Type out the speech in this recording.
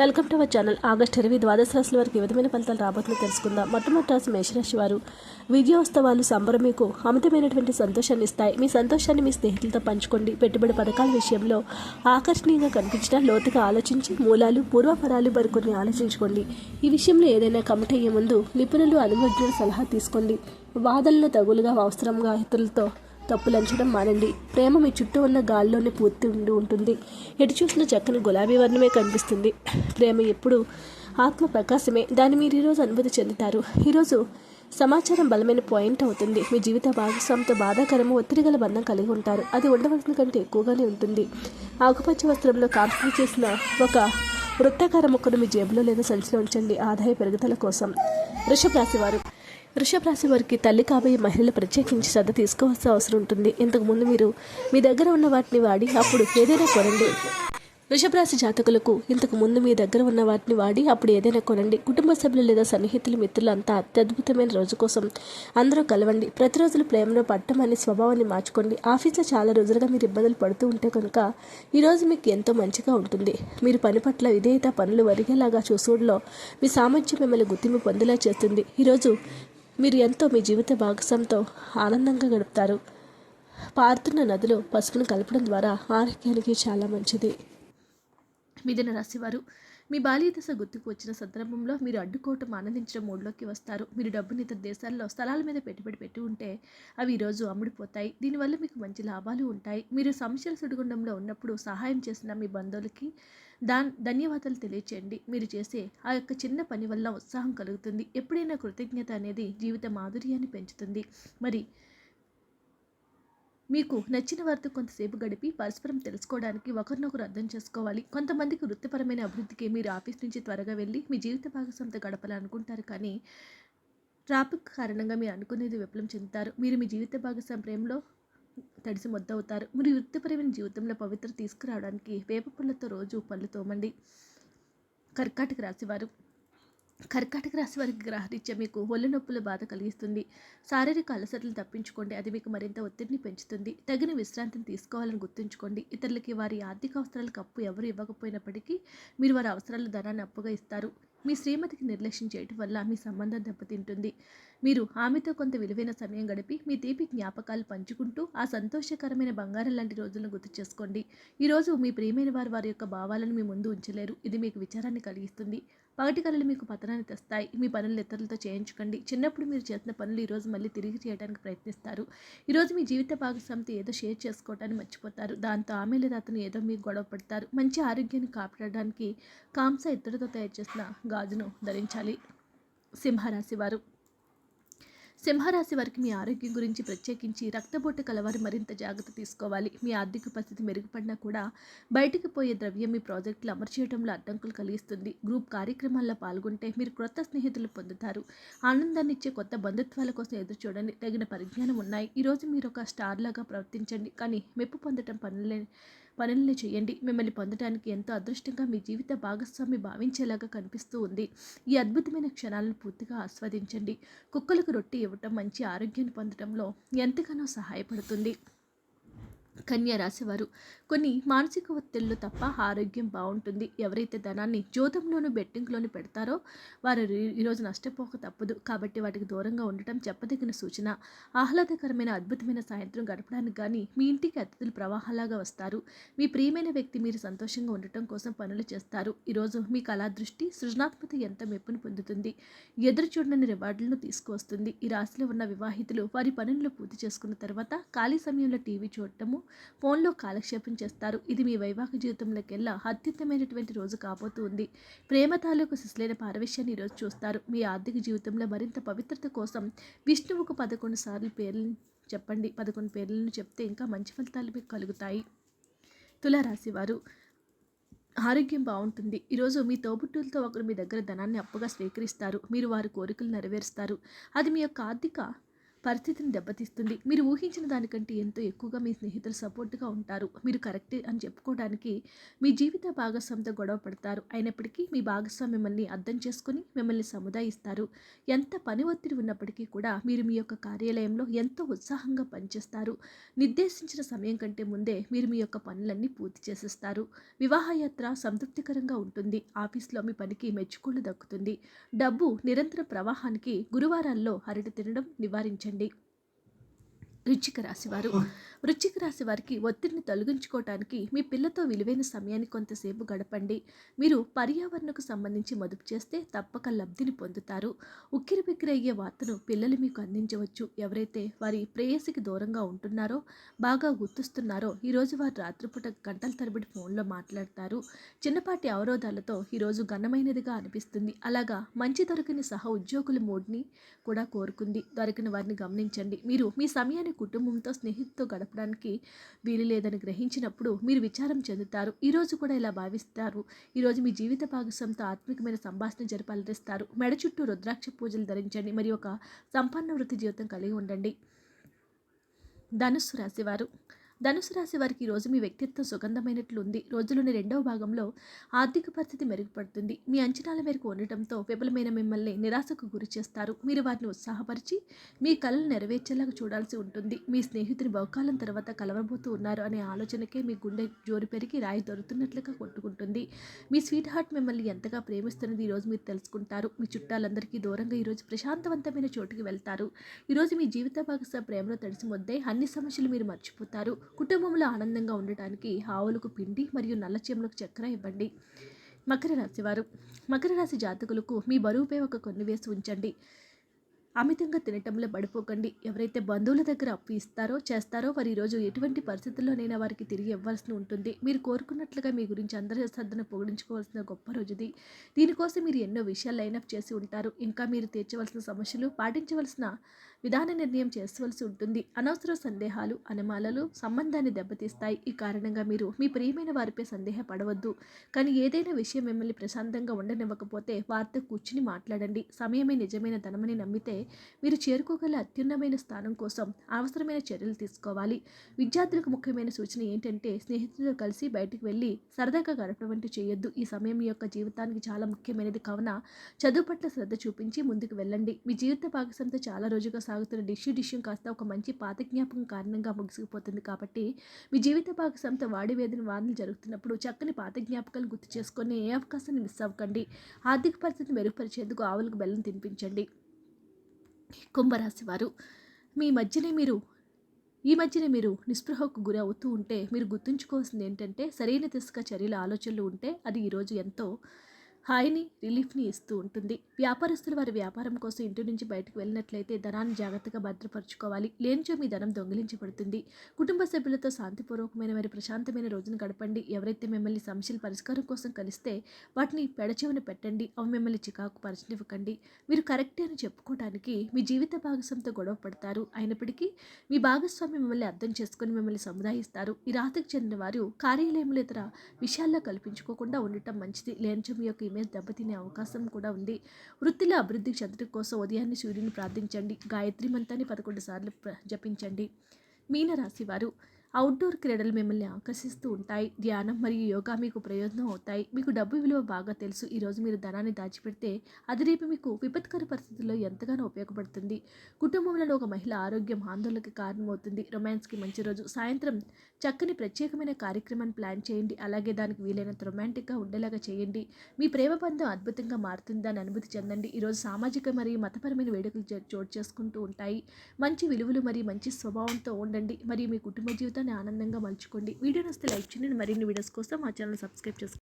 Welcome to our channel. August ఇరవై ద్వాదశ రాశుల వారికి ఏ విధమైన ఫలితాలు రాబోతుందో తెలుసుకుందాం. మొట్టమొదటి రాశి మేషరాశి వారు విజయోత్సవాలు సంబరం మీకు అమితమైనటువంటి సంతోషాన్ని ఇస్తాయి. మీ సంతోషాన్ని మీ స్నేహితులతో పంచుకోండి. పెట్టుబడి పథకాల విషయంలో ఆకర్షణీయంగా కనిపించిన లోతుగా ఆలోచించి మూలాలు పూర్వపరాలు మరికొన్ని ఆలోచించుకోండి. ఈ విషయంలో ఏదైనా కమిట్ అయ్యే ముందు నిపుణులు అనుభవజ్ఞుల సలహా తీసుకోండి. వాదనలు తగులుగా అవసరంగా ఇతరులతో తప్పులంచడం మానండి. ప్రేమ మీ చుట్టూ ఉన్న గాల్లోనే పూర్తి ఉండి ఉంటుంది. ఎటు చూసిన చక్కని గులాబీ వర్ణమే కనిపిస్తుంది. ప్రేమ ఎప్పుడు ఆత్మ ప్రకాశమే. దాన్ని మీరు ఈరోజు అనుభూతి చెందుతారు. ఈరోజు సమాచారం బలమైన పాయింట్ అవుతుంది. మీ జీవిత భాగస్వామితో బాధాకరము ఒత్తిడి గల బంధం కలిగి ఉంటారు. అది ఉండవలసిన కంటే ఎక్కువగానే ఉంటుంది. ఆకుపచ్చ వస్త్రంలో కాంపిటీ చేసిన ఒక వృత్తాకార ముక్కను మీ జేబులో లేదా సంచిలో ఉంచండి. ఆదాయ పెరుగుదల కోసం. వృషభ రాశివారు వృషభ రాశి వారికి తల్లి కాబోయే మహిళలు ప్రత్యేకించి శ్రద్ధ తీసుకోవాల్సిన అవసరం ఉంటుంది. ఇంతకుముందు మీరు మీ దగ్గర ఉన్న వాటిని వాడి అప్పుడు ఏదైనా కొనండి. వృషభ రాశి జాతకులకు ఇంతకు ముందు మీ దగ్గర ఉన్న వాటిని వాడి అప్పుడు ఏదైనా కొనండి. కుటుంబ సభ్యులు లేదా సన్నిహితులు మిత్రులు అంతా అత్యద్భుతమైన రోజు కోసం అందరూ కలవండి. ప్రతిరోజులు ప్రేమలో పట్టం అనే స్వభావాన్ని మార్చుకోండి. ఆఫీస్లో చాలా రోజులుగా మీరు ఇబ్బందులు పడుతూ ఉంటే కనుక ఈరోజు మీకు ఎంతో మంచిగా ఉంటుంది. మీరు పని పట్ల విధేయత పనులు వరిగేలాగా చూసుడులో మీ సామర్థ్యం మిమ్మల్ని గుర్తింపు పొందేలా చేస్తుంది. ఈరోజు మీరు ఎంతో మీ జీవిత భాగస్వామితో ఆనందంగా గడుపుతారు. పారుతున్న నదిలో పసుపును కలపడం ద్వారా ఆరోగ్యానికి చాలా మంచిది. మిథున రాశివారు మీ బాల్య దశ గుర్తుకు వచ్చిన సందర్భంలో మీరు అడ్డుకోవటం ఆనందించడం మూడ్లోకి వస్తారు. మీరు డబ్బుని ఇతర దేశాల్లో స్థలాల మీద పెట్టుబడి పెట్టి ఉంటే అవి ఈరోజు అమ్ముడిపోతాయి. దీనివల్ల మీకు మంచి లాభాలు ఉంటాయి. మీరు సమస్యల సుడిగుండంలో ఉన్నప్పుడు సహాయం చేసిన మీ బంధువులకి దాన్ ధన్యవాదాలు తెలియచేయండి. మీరు చేసే ఆ యొక్క చిన్న పని వల్ల ఉత్సాహం కలుగుతుంది. ఎప్పుడైనా కృతజ్ఞత అనేది జీవిత మాధుర్యాన్ని పెంచుతుంది. మరి మీకు నచ్చిన వారితో కొంతసేపు గడిపి పరస్పరం తెలుసుకోవడానికి ఒకరినొకరు అర్థం చేసుకోవాలి. కొంతమందికి వృత్తిపరమైన అభివృద్ధికి మీరు ఆఫీస్ నుంచి త్వరగా వెళ్ళి మీ జీవిత భాగస్వామితో గడపాలనుకుంటారు కానీ ట్రాఫిక్ కారణంగా మీరు అనుకునేది విఫలం చెందుతారు. మీరు మీ జీవిత భాగస్వామి ప్రేమలో తడిసి మొద్దవుతారు. మీరు వృత్తిపరమైన జీవితంలో పవిత్ర తీసుకురావడానికి వేప పుల్లతో రోజు పళ్ళు తోమండి. కర్కాటక రాశివారు. కర్కాటక రాశి వారికి గ్రహరీత్యా మీకు ఒళ్ళు నొప్పుల బాధ కలిగిస్తుంది. శారీరక అలసటలు తప్పించుకోండి. అది మీకు మరింత ఒత్తిడిని పెంచుతుంది. తగిన విశ్రాంతిని తీసుకోవాలని గుర్తుంచుకోండి. ఇతరులకి వారి ఆర్థిక అవసరాలకు అప్పు ఎవరు ఇవ్వకపోయినప్పటికీ మీరు వారి అవసరాల ధనాన్ని అప్పుగా ఇస్తారు. మీ శ్రీమతికి నిర్లక్ష్యం చేయటం వల్ల మీ సంబంధం దెబ్బతింటుంది. మీరు ఆమెతో కొంత విలువైన సమయం గడిపి మీ తీపి జ్ఞాపకాలు పంచుకుంటూ ఆ సంతోషకరమైన బంగారం లాంటి రోజులను గుర్తు చేసుకోండి. ఈరోజు మీ ప్రియమైన వారు వారి యొక్క భావాలను మీ ముందు ఉంచలేరు. ఇది మీకు విచారాన్ని కలిగిస్తుంది. పగటి కళలు మీకు పతనాన్ని తెస్తాయి. మీ పనులు ఇతరులతో చేయించుకోండి. చిన్నప్పుడు మీరు చేసిన పనులు ఈరోజు మళ్ళీ తిరిగి చేయడానికి ప్రయత్నిస్తారు. ఈరోజు మీ జీవిత భాగస్వామితో ఏదో షేర్ చేసుకోవడానికి మర్చిపోతారు. దాంతో ఆమె లేదా అతను ఏదో మీకు గొడవ పడతారు. మంచి ఆరోగ్యాన్ని కాపాడడానికి కాంస ఇతరులతో తయారు చేసిన గాజును ధరించాలి. సింహరాశి వారు. సింహరాశి వారికి మీ ఆరోగ్యం గురించి ప్రత్యేకించి రక్తపోటు కలవారు మరింత జాగ్రత్త తీసుకోవాలి. మీ ఆర్థిక పరిస్థితి మెరుగుపడినా కూడా బయటికి పోయే ద్రవ్యం మీ ప్రాజెక్టులు అమలు చేయడంలో అడ్డంకులు కలిగిస్తుంది. గ్రూప్ కార్యక్రమాల్లో పాల్గొంటే మీరు క్రొత్త స్నేహితులు పొందుతారు. ఆనందాన్ని ఇచ్చే కొత్త బంధుత్వాల కోసం ఎదురు చూడండి. తగిన పరిజ్ఞానం ఉన్నాయి. ఈరోజు మీరు ఒక స్టార్ లాగా ప్రవర్తించండి. కానీ మెప్పు పొందటం పనులే పనుల్ని చేయండి. మిమ్మల్ని పొందడానికి ఎంతో అదృష్టంగా మీ జీవిత భాగస్వామి భావించేలాగా కనిపిస్తూ ఉంది. ఈ అద్భుతమైన క్షణాలను పూర్తిగా ఆస్వాదించండి. కుక్కలకు రొట్టె ఇవ్వటం మంచి ఆరోగ్యాన్ని పొందడంలో ఎంతగానో సహాయపడుతుంది. కన్యా రాసేవారు. కొన్ని మానసిక ఒత్తిళ్ళు తప్ప ఆరోగ్యం బాగుంటుంది. ఎవరైతే ధనాన్ని జోదంలోను బెట్టింగ్లోను పెడతారో వారు ఈరోజు నష్టపోక తప్పదు. కాబట్టి వాటికి దూరంగా ఉండటం చెప్పదగిన సూచన. ఆహ్లాదకరమైన అద్భుతమైన సాయంత్రం గడపడానికి కానీ మీ ఇంటికి అతిథులు ప్రవాహాలాగా వస్తారు. మీ ప్రియమైన వ్యక్తి మీరు సంతోషంగా ఉండటం కోసం పనులు చేస్తారు. ఈరోజు మీ కళా దృష్టి సృజనాత్మక ఎంత మెప్పును పొందుతుంది? ఎదురు చూడని రివార్డులను తీసుకువస్తుంది. ఈ రాశిలో ఉన్న వివాహితులు వారి పనులను పూర్తి చేసుకున్న తర్వాత ఖాళీ సమయంలో టీవీ చూడటము ఫోన్లో కాలక్షేపం చేస్తారు. ఇది మీ వైవాహిక జీవితంలోకెల్లా అత్యుత్తమైనటువంటి రోజు కాబోతుంది. ప్రేమ తాలూకు శిశులైన పారవిష్యాన్ని ఈరోజు చూస్తారు. మీ ఆర్థిక జీవితంలో మరింత పవిత్రత కోసం విష్ణువుకు పదకొండు సార్లు పేర్లను చెప్పండి. పదకొండు పేర్లను చెప్తే ఇంకా మంచి ఫలితాలు మీకు కలుగుతాయి. తులారాశివారు ఆరోగ్యం బాగుంటుంది. ఈరోజు మీ తోబుట్టులతో ఒకరు మీ దగ్గర ధనాన్ని అప్పుగా స్వీకరిస్తారు. మీరు వారి కోరికలు నెరవేరుస్తారు. అది మీ యొక్క ఆర్థిక పరిస్థితిని దెబ్బతీస్తుంది. మీరు ఊహించిన దానికంటే ఎంతో ఎక్కువగా మీ స్నేహితులు సపోర్ట్గా ఉంటారు. మీరు కరెక్టే అని చెప్పుకోవడానికి మీ జీవిత భాగస్వామితో గొడవ పడతారు. అయినప్పటికీ మీ భాగస్వామి మిమ్మల్ని అర్థం చేసుకుని మిమ్మల్ని సముదాయిస్తారు. ఎంత పని ఒత్తిడి ఉన్నప్పటికీ కూడా మీరు మీ యొక్క కార్యాలయంలో ఎంతో ఉత్సాహంగా పనిచేస్తారు. నిర్దేశించిన సమయం కంటే ముందే మీరు మీ యొక్క పనులన్నీ పూర్తి చేసేస్తారు. వివాహయాత్ర సంతృప్తికరంగా ఉంటుంది. ఆఫీస్లో మీ పనికి మెచ్చుకోలు దక్కుతుంది. డబ్బు నిరంతర ప్రవాహానికి గురువారాల్లో అరటి తినడం నివారించండి. and వృచ్చిక రాశివారు వృచ్చిక రాశి వారికి ఒత్తిడిని తొలగించుకోవటానికి మీ పిల్లతో విలువైన సమయాన్ని కొంతసేపు గడపండి. మీరు పర్యావరణకు సంబంధించి మదుపు చేస్తే తప్పక లబ్ధిని పొందుతారు. ఉక్కిరి బిక్కిరి అయ్యే వార్తను పిల్లలు మీకు అందించవచ్చు. ఎవరైతే వారి ప్రేయసికి దూరంగా ఉంటున్నారో బాగా గుర్తుస్తున్నారో ఈరోజు వారు రాత్రిపూట గంటల తరబడి ఫోన్లో మాట్లాడతారు. చిన్నపాటి అవరోధాలతో ఈరోజు ఘనమైనదిగా అనిపిస్తుంది. అలాగా మంచి దొరికిన సహ ఉద్యోగుల మూడ్ని కూడా కోరుకుంది. దొరికిన వారిని గమనించండి. మీరు మీ సమయాన్ని కుటుంబంతో స్నేహితుతో గడపడానికి వీలు లేదని గ్రహించినప్పుడు మీరు విచారం చెందుతారు. ఈరోజు కూడా ఇలా భావిస్తారు. ఈరోజు మీ జీవిత భాగస్వామితో ఆత్మికమైన సంభాషణ జరిపాలరిస్తారు మెడ చుట్టూ రుద్రాక్ష పూజలు ధరించండి. మరియు ఒక సంపన్న వృత్తి జీవితం కలిగి ఉండండి. ధనుస్సు రాశివారు. ధనుసు రాశి వారికి రోజు మీ వ్యక్తిత్వం సుగంధమైనట్లు ఉంది రోజులోని రెండవ భాగంలో ఆర్థిక పరిస్థితి మెరుగుపడుతుంది. మీ అంచనాల మేరకు ఉండటంతో విఫలమైన మిమ్మల్ని నిరాశకు గురి చేస్తారు. మీరు వారిని ఉత్సాహపరిచి మీ కళలు నెరవేర్చేలాగా చూడాల్సి ఉంటుంది. మీ స్నేహితుని బహుకాలం తర్వాత కలవబోతూ ఉన్నారు అనే ఆలోచనకే మీ గుండె జోరు పెరిగి రాయి దొరుకుతున్నట్లుగా కొట్టుకుంటుంది. మీ స్వీట్ హార్ట్ మిమ్మల్ని ఎంతగా ప్రేమిస్తున్నది ఈరోజు మీరు తెలుసుకుంటారు. మీ చుట్టాలందరికీ దూరంగా ఈరోజు ప్రశాంతవంతమైన చోటుకి వెళ్తారు. ఈరోజు మీ జీవిత భాగస్వామి ప్రేమలో తడిసి మొద్దే అన్ని సమస్యలు మీరు మర్చిపోతారు. కుటుంబంలో ఆనందంగా ఉండటానికి ఆవులకు పిండి మరియు నల్ల చీమలకు చక్కెర ఇవ్వండి. మకర రాశి వారు. మకర రాశి జాతకులకు మీ బరువుపై ఒక కొన్ని వేసి ఉంచండి. అమితంగా తినటంలో పడిపోకండి. ఎవరైతే బంధువుల దగ్గర అప్పు ఇస్తారో చేస్తారో వారు ఈరోజు ఎటువంటి పరిస్థితుల్లోనైనా వారికి తిరిగి ఇవ్వాల్సి ఉంటుంది. మీరు కోరుకున్నట్లుగా మీ గురించి అందరి శ్రద్ధను పొగిడించుకోవాల్సిన గొప్ప రోజుది. దీనికోసం మీరు ఎన్నో విషయాలు లైనప్ చేసి ఉంటారు. ఇంకా మీరు తీర్చవలసిన సమస్యలు పాటించవలసిన విధాన నిర్ణయం చేసుకోవాల్సి ఉంటుంది. అనవసర సందేహాలు అనుమానాలు సంబంధాన్ని దెబ్బతీస్తాయి. ఈ కారణంగా మీరు మీ ప్రియమైన వారిపై సందేహపడవద్దు. కానీ ఏదైనా విషయం మిమ్మల్ని ప్రశాంతంగా ఉండనివ్వకపోతే వారితో కూర్చుని మాట్లాడండి. సమయమే నిజమైన ధనమని నమ్మితే మీరు చేరుకోగల అత్యున్నమైన స్థానం కోసం అవసరమైన చర్యలు తీసుకోవాలి. విద్యార్థులకు ముఖ్యమైన సూచన ఏంటంటే స్నేహితులతో కలిసి బయటకు వెళ్ళి సరదాగా గడపడం వంటి చేయొద్దు. ఈ సమయం యొక్క జీవితానికి చాలా ముఖ్యమైనది. కావున చదువు పట్ల శ్రద్ధ చూపించి ముందుకు వెళ్ళండి. మీ జీవిత భాగస్వామితో చాలా రోజుగా సాగుతున్న డిష్యూ డిష్యూ కాస్త ఒక మంచి పాత జ్ఞాపకం కారణంగా ముగిసిపోతుంది. కాబట్టి మీ జీవిత భాగస్వామితో వాడి వేదిన వాదనలు జరుగుతున్నప్పుడు చక్కని పాత జ్ఞాపకాలు గుర్తు చేసుకొని ఏ అవకాశాన్ని మిస్ అవ్వకండి. ఆర్థిక పరిస్థితిని మెరుగుపరిచేందుకు ఆవులకు బెల్లం తినిపించండి. కుంభరాశి వారు మీ మధ్యనే మీరు ఈ మధ్యనే మీరు నిస్పృహకు గురి అవుతూ ఉంటే మీరు గుర్తుంచుకోవాల్సింది ఏంటంటే సరైన దిశగా చర్యల ఆలోచనలు ఉంటే అది ఈరోజు ఎంతో హాయిని రిలీఫ్ని ఇస్తూ ఉంటుంది. వ్యాపారస్తులు వారి వ్యాపారం కోసం ఇంటి నుంచి బయటకు వెళ్ళినట్లయితే ధనాన్ని జాగ్రత్తగా భద్రపరచుకోవాలి. లేనిచో మీ ధనం దొంగిలించబడుతుంది. కుటుంబ సభ్యులతో శాంతిపూర్వకమైన మరి ప్రశాంతమైన రోజును గడపండి. ఎవరైతే మిమ్మల్ని సమస్యల పరిష్కారం కోసం కలిస్తే వాటిని పెడచెవిన పెట్టండి. అవి మిమ్మల్ని చికాకు పరచనివ్వకండి. మీరు కరెక్టే అని చెప్పుకోవడానికి మీ జీవిత భాగస్వామితో గొడవ పడతారు. అయినప్పటికీ మీ భాగస్వామి మిమ్మల్ని అర్థం చేసుకుని మిమ్మల్ని సముదాయిస్తారు. ఈ రాతకు చెందిన వారు కార్యాలయంలో ఇతర విషయాల్లో కల్పించుకోకుండా ఉండటం మంచిది. లేనిచో మీ యొక్క ఇమేజ్ దెబ్బతినే అవకాశం కూడా ఉంది. వృత్తిలో అభివృద్ధి చెందడం కోసం ఉదయాన్నే సూర్యుని ప్రార్థించండి. గాయత్రి మంత్రాన్ని పదకొండు సార్లు ప్ర- జపించండి. మీనరాశి వారు అవుట్డోర్ క్రీడలు మిమ్మల్ని ఆకర్షిస్తూ ఉంటాయి. ధ్యానం మరియు యోగా మీకు ప్రయోజనం అవుతాయి. మీకు డబ్బు విలువ బాగా తెలుసు. ఈరోజు మీరు ధనాన్ని దాచిపెడితే అది రేపు మీకు విపత్కర పరిస్థితుల్లో ఎంతగానో ఉపయోగపడుతుంది. కుటుంబంలో ఒక మహిళ ఆరోగ్యం ఆందోళనకి కారణమవుతుంది. రొమాన్స్కి మంచి రోజు. సాయంత్రం చక్కని ప్రత్యేకమైన కార్యక్రమాన్ని ప్లాన్ చేయండి. అలాగే దానికి వీలైనంత రొమాంటిక్గా ఉండేలాగా చేయండి. మీ ప్రేమ బంధం అద్భుతంగా మారుతుంది అని అనుభూతి చెందండి. ఈరోజు సామాజిక మరియు మతపరమైన వేడుకలు చోటు చేసుకుంటూ ఉంటాయి. మంచి విలువలు మరియు మంచి స్వభావంతో ఉండండి. మరియు మీ కుటుంబ జీవితం జీవితాన్ని ఆనందంగా మలుచుకోండి. వీడియో నస్తే లైక్ చేయండి. మరిన్ని వీడియోస్ కోసం మా ఛానల్ సబ్స్క్రైబ్ చేసుకోండి.